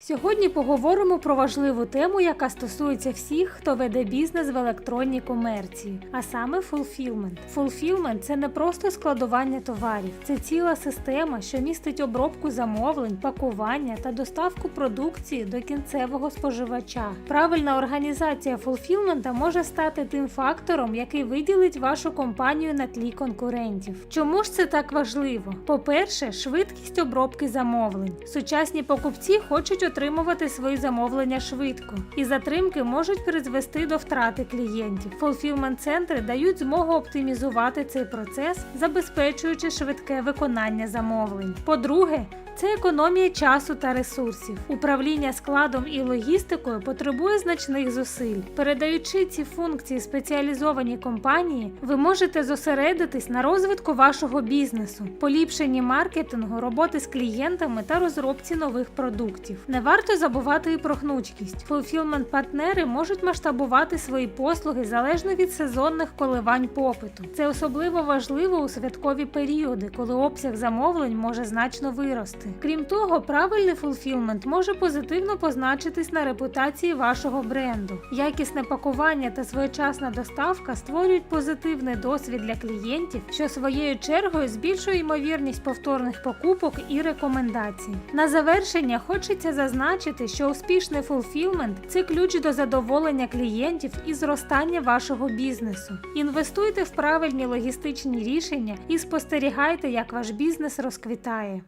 Сьогодні поговоримо про важливу тему, яка стосується всіх, хто веде бізнес в електронній комерції, а саме фулфілмент. Фулфілмент це не просто складування товарів, це ціла система, що містить обробку замовлень, пакування та доставку продукції до кінцевого споживача. Правильна організація фулфілмента може стати тим фактором, який виділить вашу компанію на тлі конкурентів. Чому ж це так важливо? По-перше, швидкість обробки замовлень. Сучасні покупці хочуть отримувати свої замовлення швидко, і затримки можуть призвести до втрати клієнтів. Фулфілмент центри дають змогу оптимізувати цей процес, забезпечуючи швидке виконання замовлень. По-друге, це економія часу та ресурсів. Управління складом і логістикою потребує значних зусиль. Передаючи ці функції спеціалізованій компанії, ви можете зосередитись на розвитку вашого бізнесу, поліпшенні маркетингу, роботи з клієнтами та розробці нових продуктів. Не варто забувати і про гнучкість. Фулфілмент партнери можуть масштабувати свої послуги залежно від сезонних коливань попиту. Це особливо важливо у святкові періоди, коли обсяг замовлень може значно вирости. Крім того, правильний фулфілмент може позитивно позначитись на репутації вашого бренду. Якісне пакування та своєчасна доставка створюють позитивний досвід для клієнтів, що своєю чергою збільшує ймовірність повторних покупок і рекомендацій. На завершення хочеться зазначити, що успішний фулфілмент це ключ до задоволення клієнтів і зростання вашого бізнесу. Інвестуйте в правильні логістичні рішення і спостерігайте, як ваш бізнес розквітає.